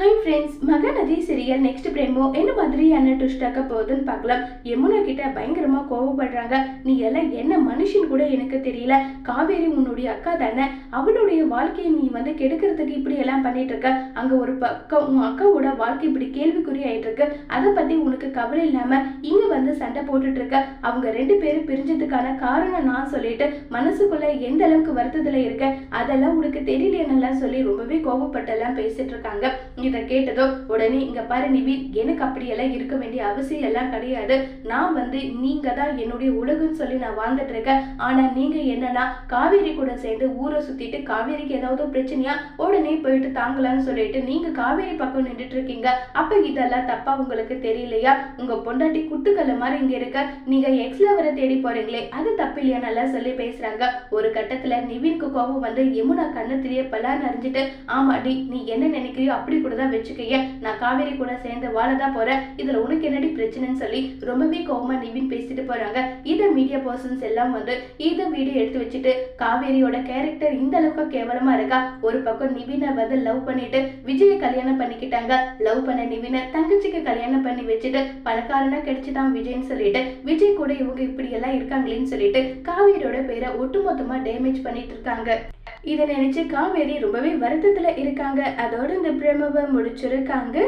Hi friends Mahanadi serial next promo என்ன மாதிரியான ட்விஸ்டாக்க போகுதுன்னு பார்க்கலாம். யமுனா கிட்ட பயங்கரமாக கோவப்படுறாங்க. நீ எல்லாம் என்ன மனுஷன் கூட எனக்கு தெரியல. காவேரி உன்னுடைய அக்கா தானே. அவளுடைய வாழ்க்கையை நீ வந்து கெடுக்கிறதுக்கு இப்படி எல்லாம் பண்ணிட்டு இருக்க. அங்கே ஒரு பக்கம் உன் அக்காவோட வாழ்க்கை இப்படி கேள்விக்குறி ஆயிட்டு இருக்கு அதை பற்றி உனக்கு கவலை இல்லாமல் இங்கே வந்து சண்டை போட்டுட்டு இருக்க. அவங்க ரெண்டு பேரும் பிரிஞ்சதுக்கான காரணம் நான் சொல்லிட்டு மனசுக்குள்ள எந்த அளவுக்கு வருத்தத்தில் இருக்க? அதெல்லாம் உனக்கு தெரியலையென்னலாம் சொல்லி ரொம்பவே கோவப்பட்டெல்லாம் பேசிட்டு இருக்காங்க. இதை கேட்டதோ உடனே இங்க பாரு நிவின் எனக்கு அப்படியெல்லாம் இருக்க வேண்டிய அவசியம் எல்லாம் கிடையாது. நான் வந்து நீங்க தான் என்னுடைய உலகம்னு சொல்லி நான் வாழ்ந்துட்டு இருக்கேன். ஆனா நீங்க என்னன்னா காவேரி கூட சேர்ந்து ஊரை சுத்திட்டு காவேரிக்கு ஏதாவது பிரச்சனையா உடனே போயிட்டு தாங்கலாம்னு சொல்லிட்டு நீங்க காவேரி பக்கம் நின்றுட்டு இருக்கீங்க. அப்ப இதெல்லாம் தப்பா உங்களுக்கு தெரியலையா? உங்க பொண்டாட்டி குத்துக்கல்ல மாதிரி இங்க இருக்க. நீங்க எக்ஸ்ல வர தேடி போறீங்களே அது தப்பு இல்லையா நல்லா சொல்லி பேசுறாங்க. ஒரு கட்டத்துல நிவின்க்கு கோபம் வந்து யமுனா கண்ணத்திலேயே பலான்னு அறிஞ்சிட்டு ஆமாடி நீ என்ன நினைக்கிறியோ அப்படி கூட தான் வச்சுக்கைய நான் காவேரி கூட சேர்ந்து வாழதான் போறேன். இதுல உனக்கு என்னடி பிரச்சனைன்னு சொல்லி ரொம்பவே கோவமா நிவின் பேசிட்டு போறாங்க. இத மீடியா பர்சன்ஸ் எல்லாம் வந்து இத வீடியோ எடுத்து வச்சுட்டு காவேரியோட கேரக்டர் இந்த அளவுக்கு கேவலமா இருக்கா? ஒரு பக்கம் நிவினை வந்து லவ் பண்ணிட்டு விஜய கல்யாணம் பண்ணிக்கிட்டாங்க. லவ் பண்ண நிவினை தங்கச்சிக்கு கல்யாணம் பண்ணி வச்சுட்டு பணக்காரனா கிடைச்சிட்டான் விஜய்னு சொல்லிட்டு விஜய் கூட இவங்க இப்படி எல்லாம் இருக்காங்களேன்னு சொல்லிட்டு காவேரியோட பேரை ஒட்டுமொத்தமா டேமேஜ் பண்ணிட்டு இருக்காங்க. இதை நினைச்சு காவேரி ரொம்பவே வருத்தத்துல இருக்காங்க. அதோட இந்த பிரமவை முடிச்சிருக்காங்க.